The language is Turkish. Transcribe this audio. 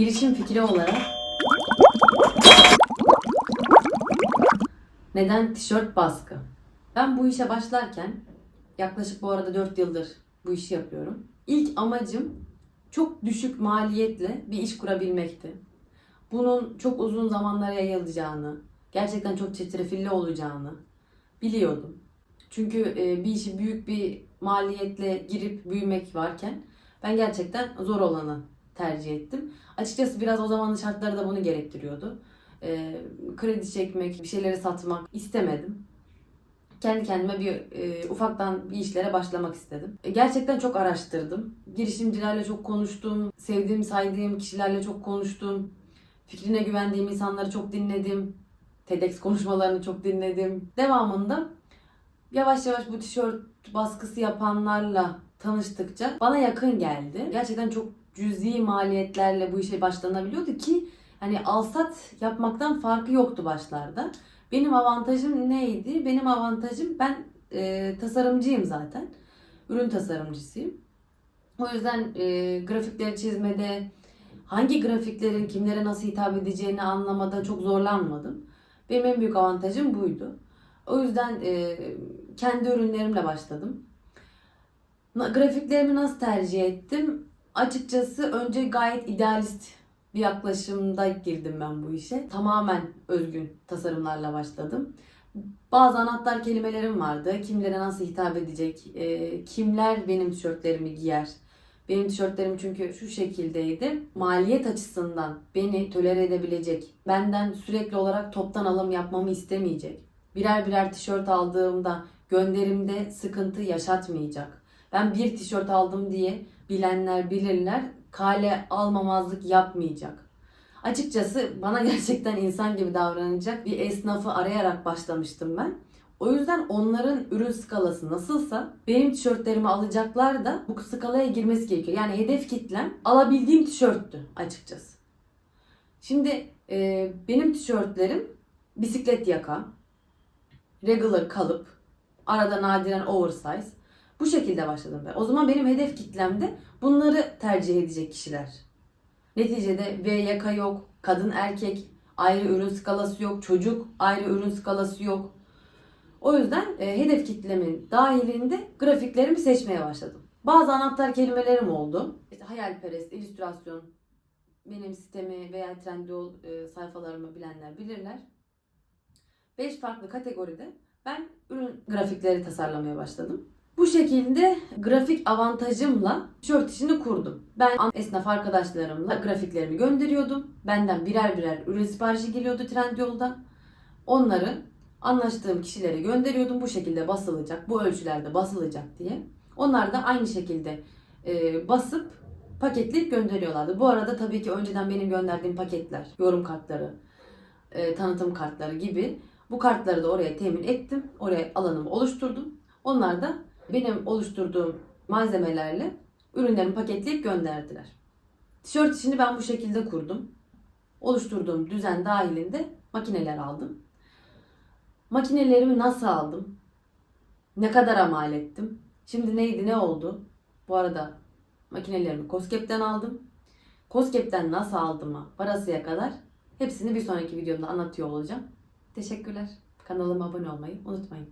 Girişim fikri olarak neden tişört baskı? Ben bu işe başlarken yaklaşık bu arada 4 yıldır bu işi yapıyorum. İlk amacım çok düşük maliyetle bir iş kurabilmekti. Bunun çok uzun zamanlara yayılacağını, gerçekten çok çetrefilli olacağını biliyordum. Çünkü e, bir işi büyük bir maliyetle girip büyümek varken ben gerçekten zor olanı tercih ettim. Açıkçası biraz o zamanın şartları da bunu gerektiriyordu. E, kredi çekmek, bir şeyleri satmak istemedim. Kendi kendime bir e, ufaktan bir işlere başlamak istedim. E, gerçekten çok araştırdım. Girişimcilerle çok konuştum. Sevdiğim, saydığım kişilerle çok konuştum. Fikrine güvendiğim insanları çok dinledim. TEDx konuşmalarını çok dinledim. Devamında yavaş yavaş bu tişört baskısı yapanlarla tanıştıkça bana yakın geldi. Gerçekten çok cüzi maliyetlerle bu işe başlanabiliyordu ki hani alsat yapmaktan farkı yoktu başlarda. Benim avantajım neydi? Benim avantajım ben e, tasarımcıyım zaten. Ürün tasarımcısıyım. O yüzden e, grafikleri çizmede hangi grafiklerin kimlere nasıl hitap edeceğini anlamada çok zorlanmadım. Benim en büyük avantajım buydu. O yüzden e, kendi ürünlerimle başladım. Grafiklerimi nasıl tercih ettim? Açıkçası önce gayet idealist bir yaklaşımda girdim ben bu işe. Tamamen özgün tasarımlarla başladım. Bazı anahtar kelimelerim vardı. Kimlere nasıl hitap edecek, e, kimler benim tişörtlerimi giyer. Benim tişörtlerim çünkü şu şekildeydi. Maliyet açısından beni tolere edebilecek, benden sürekli olarak toptan alım yapmamı istemeyecek. Birer birer tişört aldığımda gönderimde sıkıntı yaşatmayacak. Ben bir tişört aldım diye bilenler bilirler kale almamazlık yapmayacak. Açıkçası bana gerçekten insan gibi davranacak bir esnafı arayarak başlamıştım ben. O yüzden onların ürün skalası nasılsa benim tişörtlerimi alacaklar da bu skalaya girmesi gerekiyor. Yani hedef kitlem alabildiğim tişörttü açıkçası. Şimdi e, benim tişörtlerim bisiklet yaka, regular kalıp, arada nadiren oversize. Bu şekilde başladım ben. O zaman benim hedef kitlemde bunları tercih edecek kişiler. Neticede V yaka yok, kadın erkek ayrı ürün skalası yok, çocuk ayrı ürün skalası yok. O yüzden e, hedef kitlemin dahilinde grafiklerimi seçmeye başladım. Bazı anahtar kelimelerim oldu. İşte hayalperest, illüstrasyon, benim sitemi veya Trendyol e, sayfalarımı bilenler bilirler. 5 farklı kategoride ben ürün grafikleri tasarlamaya başladım. Bu şekilde grafik avantajımla tişört işini kurdum. Ben esnaf arkadaşlarımla grafiklerimi gönderiyordum. Benden birer birer ürün siparişi geliyordu Trendyol'da. Onları anlaştığım kişilere gönderiyordum. Bu şekilde basılacak, bu ölçülerde basılacak diye. Onlar da aynı şekilde e, basıp paketleyip gönderiyorlardı. Bu arada tabii ki önceden benim gönderdiğim paketler, yorum kartları, e, tanıtım kartları gibi bu kartları da oraya temin ettim. Oraya alanımı oluşturdum. Onlar da benim oluşturduğum malzemelerle ürünlerimi paketleyip gönderdiler. Tişört işini ben bu şekilde kurdum. Oluşturduğum düzen dahilinde makineler aldım. Makinelerimi nasıl aldım? Ne kadar mal ettim? Şimdi neydi ne oldu? Bu arada makinelerimi Koskep'ten aldım. Koskep'ten nasıl aldığıma varasıya kadar hepsini bir sonraki videomda anlatıyor olacağım. Teşekkürler. Kanalıma abone olmayı unutmayın.